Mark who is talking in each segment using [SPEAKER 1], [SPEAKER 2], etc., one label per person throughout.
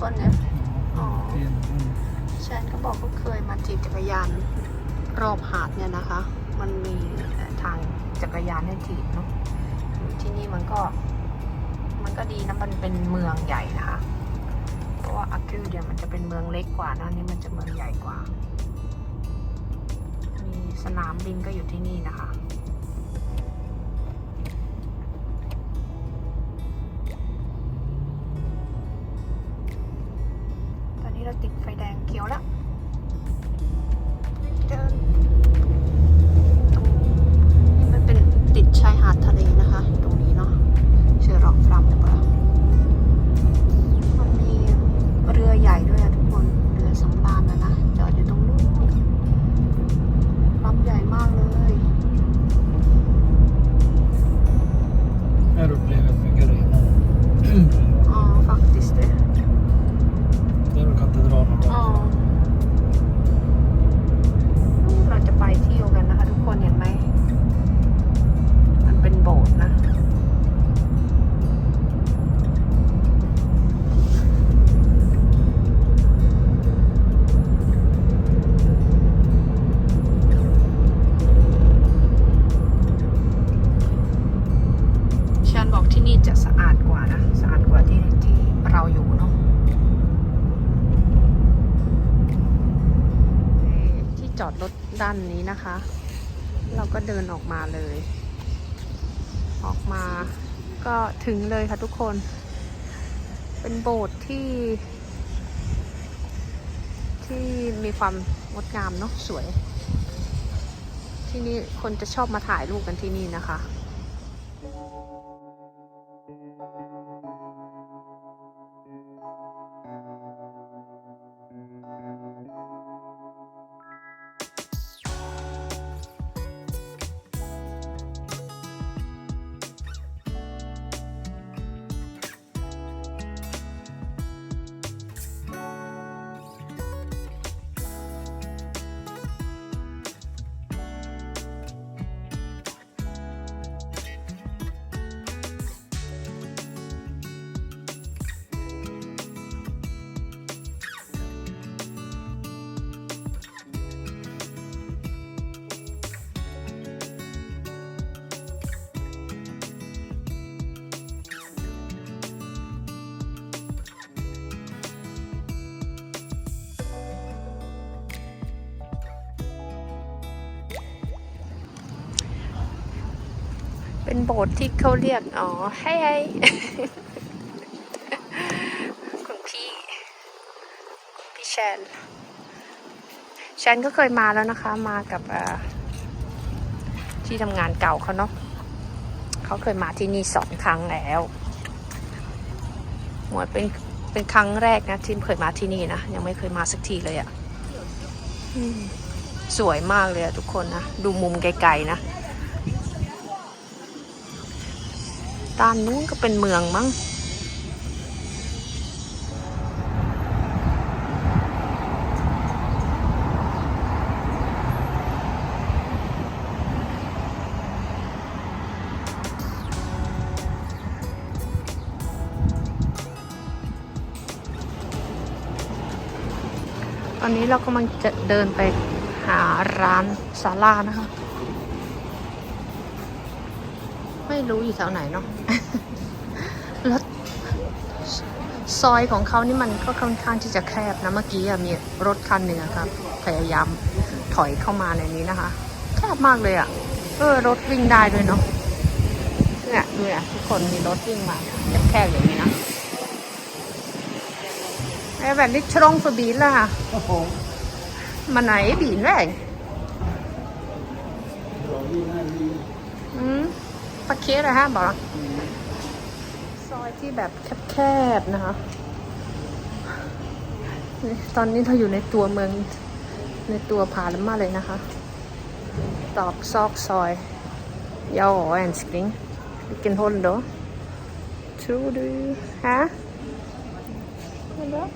[SPEAKER 1] Sten. Mm.
[SPEAKER 2] ฉันก็บอกว่าเคยมาจีบจักรยานรอบหาดเนี่ยนะคะ มันมีทางจักรยานให้จีบเนาะที่นี่มันก็ มันก็ดีนะมันเป็นเมืองใหญ่นะคะ เพราะว่าอาคิวเดียมันจะเป็นเมืองเล็กกว่านะอันนี่มันจะเมืองใหญ่กว่า มีสนามบินก็อยู่ที่นี่นะคะ จอดรถด้านนี้นะคะ เราก็เดินออกมาเลย ออกมาก็ถึงเลยค่ะทุกคน เป็นโบสถ์ที่ ที่มีความงดงามเนาะสวย ที่นี่คนจะชอบมาถ่ายรูปกันที่นี่นะคะ เป็นโบสถ์ที่เขาเรียก อ๋อให้ให้คุณพี่ พี่แชนแชนก็เคยมาแล้วนะคะ มากับที่ทำงานเก่าเขาเนาะเขาเคยมาที่นี่สองครั้งแล้วหมวยเป็นเป็นครั้งแรกนะที่เคยมาที่นี่นะ ยังไม่เคยมาสักทีเลยอะ่ะสวยมากเลยอะทุกคนนะ ดูมุมไกลๆนะ ด้านนู้นก็เป็นเมืองมั้งตอนนี้เรากำลังจะเดินไปหาร้านซาร่านะคะ ไม่รู้อยู่แถวไหนเนาะแล้วซอยของเขานี่มันก็ค่อนข้างที่จะแคบนะเมื่อกี้มีรถคันหนึ่งครับ พยายามถอยเข้ามาในนี้นะคะ แคบมากเลยอะเออรถวิ่งได้ด้วยเนาะเนี่ยดูเนี่ยทุกคนมีรถวิ่งมาแคบๆอย่างนี้นะไอ้แบบนี้ชรง för bilar här.
[SPEAKER 1] Jaha.
[SPEAKER 2] Man är i bilväg.
[SPEAKER 1] Ja, vi är i...
[SPEAKER 2] Mm. Parkera här bara. ซอยที่แบบแคบๆนะคะนี่ตอนนี้เราอยู่ในตัวเมือง ในตัวผาลมาเลยนะคะ ตอกซอกซอย Ja, älskling. Vilken håll då? Tror du? Här? Eller?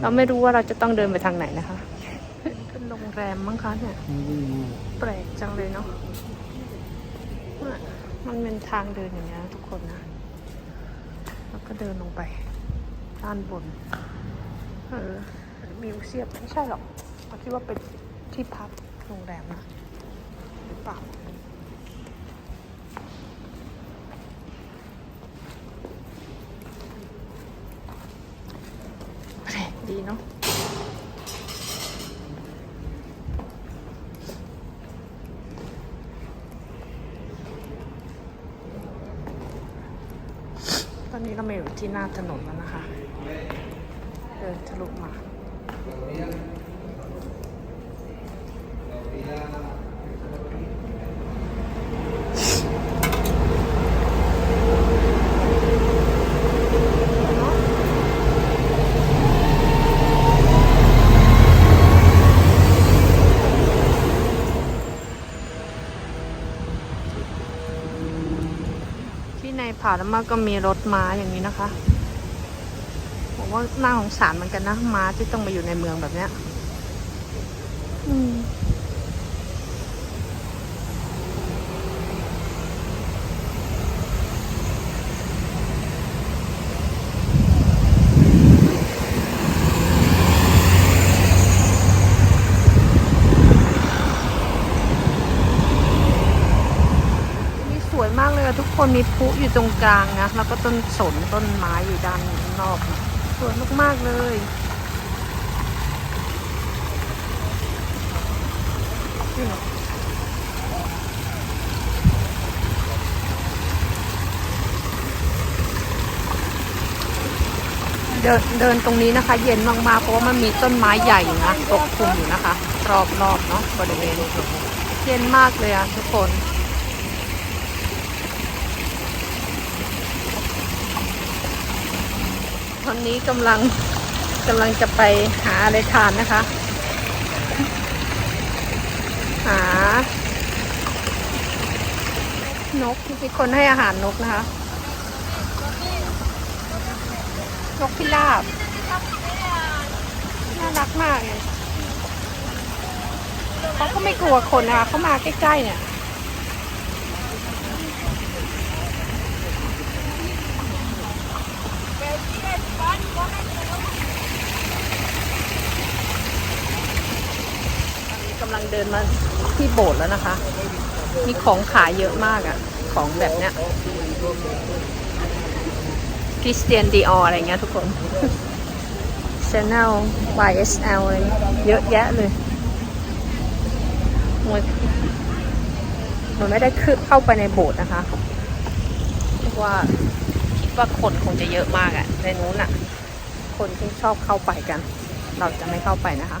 [SPEAKER 2] เราไม่รู้ว่าเราจะต้องเดินไปทางไหนนะคะ เป็นโรงแรมมั้งคะเนี่ย
[SPEAKER 1] Mm.
[SPEAKER 2] แปลกจังเลยเนาะ เนี่ยมันเป็นทางเดินอย่างเงี้ยทุกคนนะ แล้วก็เดินลงไป ด้านบน เออมิวเซียมไม่ใช่หรอกเราคิดว่าเป็นที่พักโรงแรมนะหรือเปล่าแปลกดีเนาะ อยู่ที่หน้าถนนแล้วนะคะเดินทะลุมา ในผาแล้วมาก็มีรถม้าอย่างนี้นะคะผมว่าน่าสงสารเหมือนกันนะม้าที่ต้องมาอยู่ในเมืองแบบเนี้ย อืม นี่สวยมากเลยอะทุกคน มีพุอยู่ตรงกลางนะ แล้วก็ต้นสนต้นไม้อยู่ด้านนอกนะสวยมาก ๆ เลย เดินเดินตรงนี้นะคะ เย็นมากๆ เพราะว่ามันมีต้นไม้ใหญ่นะปกคลุมอยู่นะคะ รอบๆเนาะบริเวณเย็นมากเลยอะทุกคน ตอนนี้กำลังกำลังจะไปหาอะไรทานนะคะ หา นกมีคนให้อาหารนกนะคะ นกพิราบ น่ารักมากเลยเขาก็ไม่กลัวคนนะคะเขามาใกล้ๆเนี่ย ตอนนี้กำลังเดินมาที่โบสถ์แล้วนะคะ มีของขายเยอะมากอะของแบบเนี้ยคริสเตียนดีออะไรเงี้ยทุกคน Chanel YSL อะไรเยอะแยะเลยมันมันไม่ได้คือเข้าไปในโบสถ์นะคะว่าคิดว่าคนคงจะเยอะมากอะในนู้นอะ คนที่ชอบเข้าไปกัน เราจะไม่เข้าไปนะคะ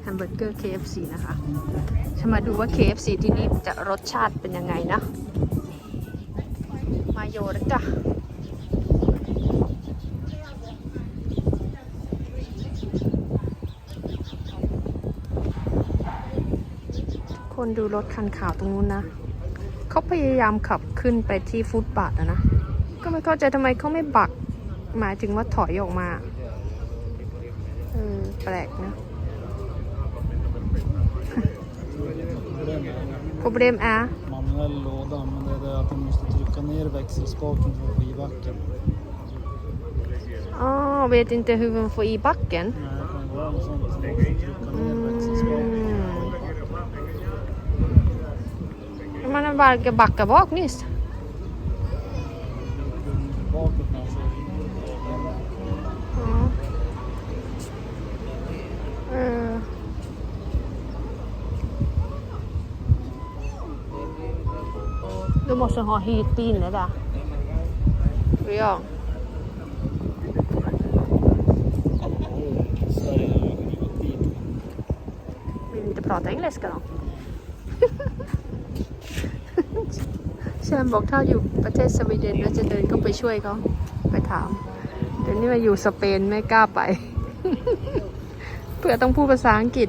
[SPEAKER 2] แฮมเบอร์เกอร์ KFC นะคะจะมาดูว่า KFC ที่นี่จะรสชาติเป็นยังไงนะ มาโยแล้วจ้ะคนดูรถคันขาวตรงนู้นนะ เขาพยายามขับขึ้นไปที่ฟุตบาทอะนะ ก็ไม่เข้าใจทำไมเขาไม่บัก หมายถึงว่าถอยออกมา เออ แปลกนะ Problem är?
[SPEAKER 1] Manuell låda, men det är det att man måste trycka ner växelspaken för att få i backen.
[SPEAKER 2] Ah, vet inte hur man får i backen.
[SPEAKER 1] Nej, det kan vara något sånt. Så man måste trycka ner växelspaken.
[SPEAKER 2] Mm. Man har bara backa bak nyss. Du måste ha hit inne där. Ja.
[SPEAKER 1] Sverige har ju gått dit.
[SPEAKER 2] Vill inte prata engelska då? ซมบอกถ้าอยู่ประเทศสวีเดนแล้วจะเดินก็ไปช่วยเขาไปถามเดี๋ยวนี้มาอยู่สเปนไม่กล้าไป เพื่อต้องพูดภาษาอังกฤษ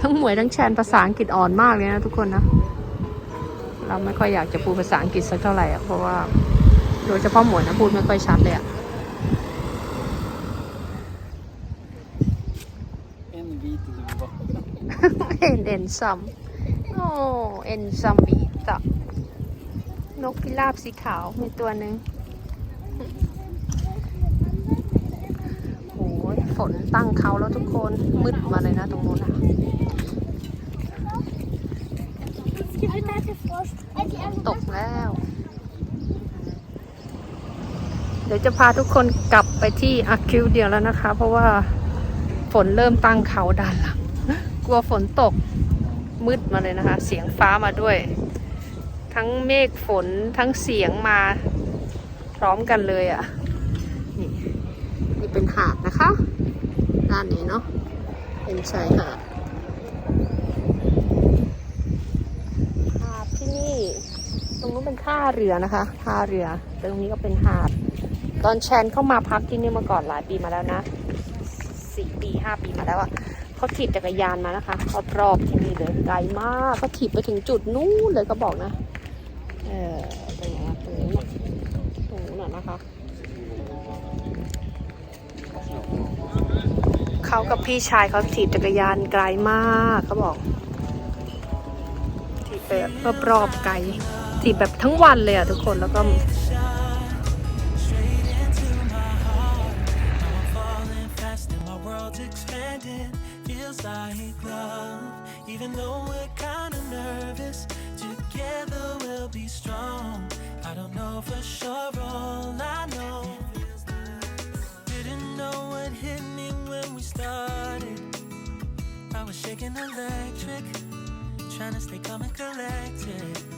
[SPEAKER 2] ทั้งหมวยทั้งแชนภาษาอังกฤษอ่อนมากเลยนะทุกคนนะ เราไม่ค่อยอยากจะพูดภาษาอังกฤษสักเท่าไหร่อะเพราะว่าโดยเฉพาะหมวยนะพูดไม่ค่อยชัดเลยอะ
[SPEAKER 1] En vit luva.
[SPEAKER 2] เอ็นเอ็นซัมโอ้เอ็นซัมบีตะนกพิราบสีขาวมีตัวหนึ่งโอ้ยฝนตั้งเขาแล้วทุกคนมืดมาเลยนะตรงนู้นอะ ตกแล้ว เดี๋ยวจะพาทุกคนกลับไปที่อาคิวเดียวแล้วนะคะ เพราะว่าฝนเริ่มตั้งเขาด้านหลังกลัวฝนตกมืดมาเลยนะคะ เสียงฟ้ามาด้วย ทั้งเมฆฝนทั้งเสียงมาพร้อมกันเลยอะ่ะ นี่นี่เป็นหาดนะคะ ด้านนี้เนาะเป็นชายหาด หาดที่นี่ ตรงนู้นเป็นท่าเรือนะคะ ท่าเรือ ตรงนี้ก็เป็นหาด ตอนแชนเข้ามาพักที่นี่มาก่อนหลายปีมาแล้วนะสี่ปีห้าปีมาแล้วอะเขาถีบจักรยานมานะคะเขารอบที่นี่เลยไกลมากเขาถีบไปถึงจุดนู้นเลยก็บอกนะ เออตรงนอะตรงนี้นะตรงนู้นนะนะคะเขากับพี่ชายเขาถีบจักรยานไกลมากเขาบอก เลรอบๆไกลจีบแบบทั้งวันเลยอะทุกคนแล้วก็
[SPEAKER 3] Shaking electric trying to stay calm and collected.